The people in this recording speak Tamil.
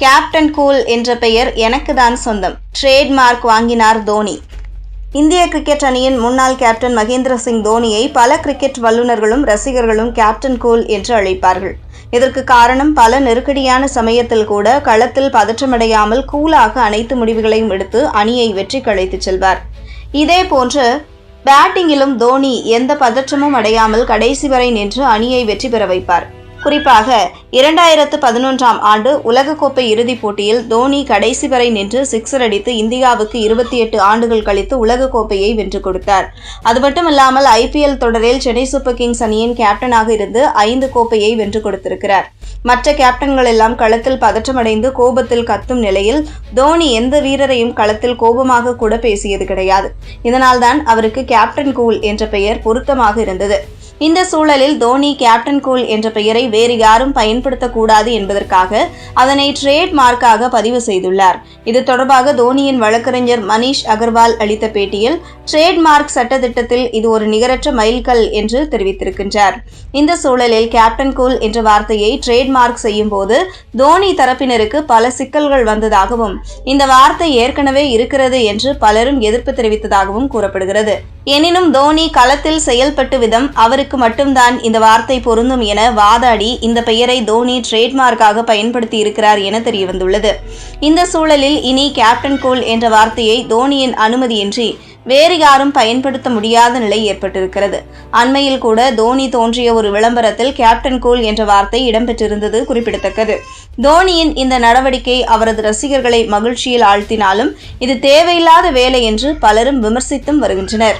கேப்டன் கூல் என்ற பெயர் எனக்கு தான் சொந்தம். ட்ரேட்மார்க் வாங்கினார் தோனி. இந்திய கிரிக்கெட் அணியின் முன்னாள் கேப்டன் மகேந்திர சிங் தோனியை பல கிரிக்கெட் வல்லுநர்களும் ரசிகர்களும் கேப்டன் கூல் என்று அழைப்பார்கள். இதற்கு காரணம் பல நெருக்கடியான சமயத்தில் கூட களத்தில் பதற்றமடையாமல் கூலாக அனைத்து முடிவுகளையும் எடுத்து அணியை வெற்றி கழைத்துச் செல்வார். இதே போன்று பேட்டிங்கிலும் தோனி எந்த பதற்றமும் அடையாமல் கடைசி வரை நின்று அணியை வெற்றி பெற வைப்பார். குறிப்பாக இரண்டாயிரத்து பதினொன்றாம் ஆண்டு உலகக்கோப்பை இறுதிப் போட்டியில் தோனி கடைசி வரை நின்று சிக்ஸர் அடித்து இந்தியாவுக்கு இருபத்தி எட்டு ஆண்டுகள் கழித்து உலகக்கோப்பையை வென்று கொடுத்தார். அது மட்டுமல்லாமல் ஐபிஎல் தொடரில் சென்னை சூப்பர் கிங்ஸ் அணியின் கேப்டனாக இருந்து ஐந்து கோப்பையை வென்று கொடுத்திருக்கிறார். மற்ற கேப்டன்கள் எல்லாம் களத்தில் பதற்றமடைந்து கோபத்தில் கத்தும் நிலையில் தோனி எந்த வீரரையும் களத்தில் கோபமாக கூட பேசியது கிடையாது. இதனால்தான் அவருக்கு கேப்டன் கூல் என்ற பெயர் பொருத்தமாக இருந்தது. இந்த சூழலில் தோனி கேப்டன் கூல் என்ற பெயரை வேறு யாரும் பயன்படுத்தக்கூடாது என்பதற்காக அதனை ட்ரேட் மார்க்காக பதிவு செய்துள்ளார். இது தொடர்பாக தோனியின் வழக்கறிஞர் மனிஷ் அகர்வால் அளித்த பேட்டியில் ட்ரேட் மார்க் சட்டத்திட்டத்தில் இது ஒரு நிகரற்ற மைல்கல் என்று தெரிவித்திருக்கின்றார். இந்த சூழலில் கேப்டன் கூல் என்ற வார்த்தையை ட்ரேட் மார்க் செய்யும் போது தோனி தரப்பினருக்கு பல சிக்கல்கள் வந்ததாகவும் இந்த வார்த்தை ஏற்கனவே இருக்கிறது என்று பலரும் எதிர்ப்பு தெரிவித்ததாகவும் கூறப்படுகிறது. எனினும் தோனி களத்தில் செயல்பட்டு விதம் அவருக்கு அவருக்கு மட்டும்தான் இந்த வார்த்தை பொருந்தும் என வாதாடி இந்த பெயரை தோனி ட்ரேட்மார்க்காக பயன்படுத்தி இருக்கிறார் என தெரியவந்துள்ளது. இந்த சூழலில் இனி கேப்டன் கோல் என்ற வார்த்தையை தோனியின் அனுமதியின்றி வேறு யாரும் பயன்படுத்த முடியாத நிலை ஏற்பட்டிருக்கிறது. அண்மையில் கூட தோனி தோன்றிய ஒரு விளம்பரத்தில் கேப்டன் கூல் என்ற வார்த்தை இடம்பெற்றிருந்தது குறிப்பிடத்தக்கது. தோனியின் இந்த நடவடிக்கை அவரது ரசிகர்களை மகிழ்ச்சியில் ஆழ்த்தினாலும் இது தேவையில்லாத வேலை என்று பலரும் விமர்சித்தும் வருகின்றனர்.